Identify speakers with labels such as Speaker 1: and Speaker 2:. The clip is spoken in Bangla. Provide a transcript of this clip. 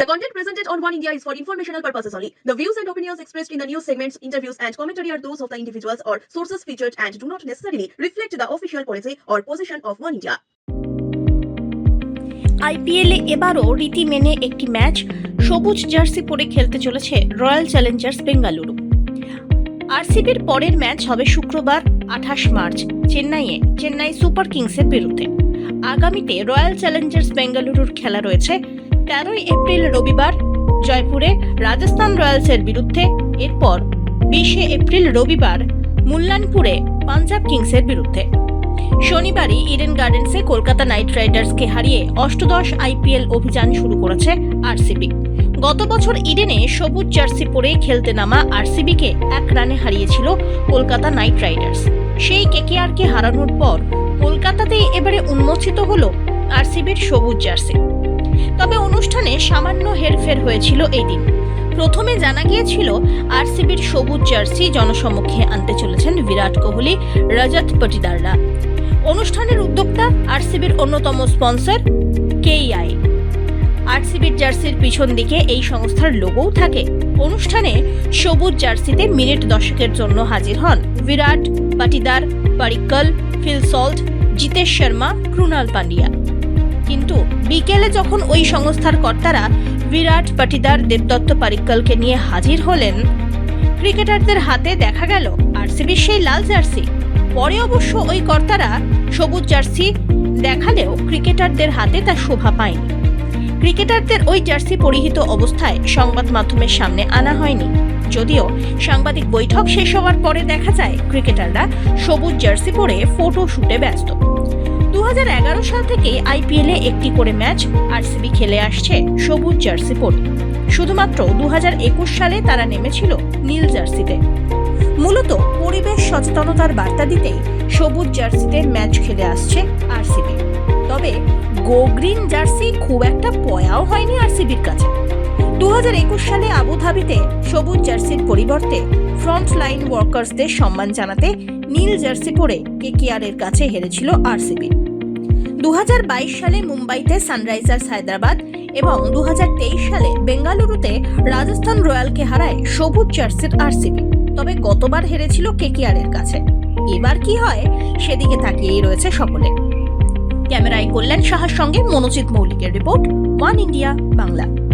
Speaker 1: The content presented on One India is for informational purposes only. The views and opinions expressed in the news segments, interviews, and commentary are those of the individuals or sources featured and do not necessarily reflect the official policy or position of One India.
Speaker 2: আইপিএলে এবারও রীতি মেনে একটি ম্যাচ সবুজ জার্সি পরে খেলতে চলেছে রয়্যাল চ্যালেঞ্জার্স বেঙ্গালুরু আরসিবির পরের ম্যাচ হবে শুক্রবার আঠাশ মার্চ চেন্নাইয়ে চেন্নাই সুপার কিংসের বিরুদ্ধে আগামীতে রয়্যাল চ্যালেঞ্জার্স বেঙ্গালুরুর খেলা রয়েছে তেরোই এপ্রিল রবিবার, জয়পুরে রাজস্থান রয়্যালসের বিরুদ্ধে, এরপর বিশে এপ্রিল রবিবার মুল্লানপুরে পাঞ্জাব কিংসের বিরুদ্ধে। শনিবারই ইডেন গার্ডেন্সে কলকাতা নাইট রাইডার্সকে হারিয়ে অষ্টদশ আইপিএল অভিযান শুরু করেছে আরসিবি। গত বছর ইডেনে সবুজ জার্সি পরে খেলতে নামা আরসিবিকে এক রানে হারিয়েছিল কলকাতা নাইট রাইডার্স। সেই কেকেআরকে হারানোর পর কলকাতাতেই এবারে উন্মোচিত হলো আরসিবির সবুজ জার্সি। তবে অনুষ্ঠানে সামান্য হেরফের হয়েছিল এই দিন। প্রথমে জানা গিয়েছিল, আরসিবির সবুজ জার্সি জনসমক্ষে আনতে চলেছেন বিরাট কোহলি, রজত পটিদাররা। অনুষ্ঠানের উদ্যোক্তা আরসিবির অন্যতম স্পন্সর, কেইআই। আরসিবির জার্সির পিছন দিকে এই সংস্থার লোগোও থাকে। অনুষ্ঠানে সবুজ জার্সিতে মিনিট দশকের জন্য হাজির হন বিরাট, পাটিদার, পারিক্কল, ফিল সল্ট, জিতেশ শর্মা ক্রুনাল পান্ডিয়া কিন্তু বিকেলে যখন ওই সংস্থার কর্তারা বিরাট পাটিদার দেবদত্ত পারিক্কলকে নিয়ে হাজির হলেন, ক্রিকেটারদের হাতে দেখা গেল আরসিবির সেই লাল জার্সি। পরে অবশ্য ওই কর্তারা সবুজ জার্সি দেখালেও ক্রিকেটারদের হাতে তা শোভা পায়নি। ক্রিকেটারদের ওই জার্সি পরিহিত অবস্থায় সংবাদ মাধ্যমের সামনে আনা হয়নি। যদিও সাংবাদিক বৈঠক শেষ হওয়ার পরে দেখা যায়, ক্রিকেটাররা সবুজ জার্সি পরে ফটো শুটে ব্যস্ত। দু হাজার এগারো সাল থেকে আইপিএলে একটি করে ম্যাচ আরসিবি খেলে আসছে সবুজ জার্সি পরে শুধুমাত্র দু হাজার একুশ সালে তারা নেমেছিল নীল জার্সিতে। মূলত পরিবেশ সচেতনতার বার্তা দিতেই সবুজ জার্সিতে ম্যাচ খেলে আসছে আরসিবি তবে গো গ্রিন জার্সি খুব একটা পয়াও হয়নি আরসিবির কাছে। সালে আবুধাবিতে সবুজ জার্সির পরিবর্তে ফ্রন্ট লাইন ওয়ার্কার্সদের সম্মান জানাতে নীল জার্সি পরে কেকেআর এর কাছে হেরেছিল আরসিবি। দু সালে মুম্বাইতে সানরাইজার্স হায়দ্রাবাদ এবং দু সালে বেঙ্গালুরুতে রাজস্থান রয়্যালকে হারায় সবুজ জার্সির আরসিবি। তবে গতবার হেরেছিল কেকেআর এর কাছে। এবার কি হয় সেদিকে তাকিয়েই রয়েছে সকলে। ক্যামেরায় কল্যাণ সাহার সঙ্গে মনোজিৎ মৌলিকের রিপোর্ট, ওয়ান ইন্ডিয়া, বাংলা।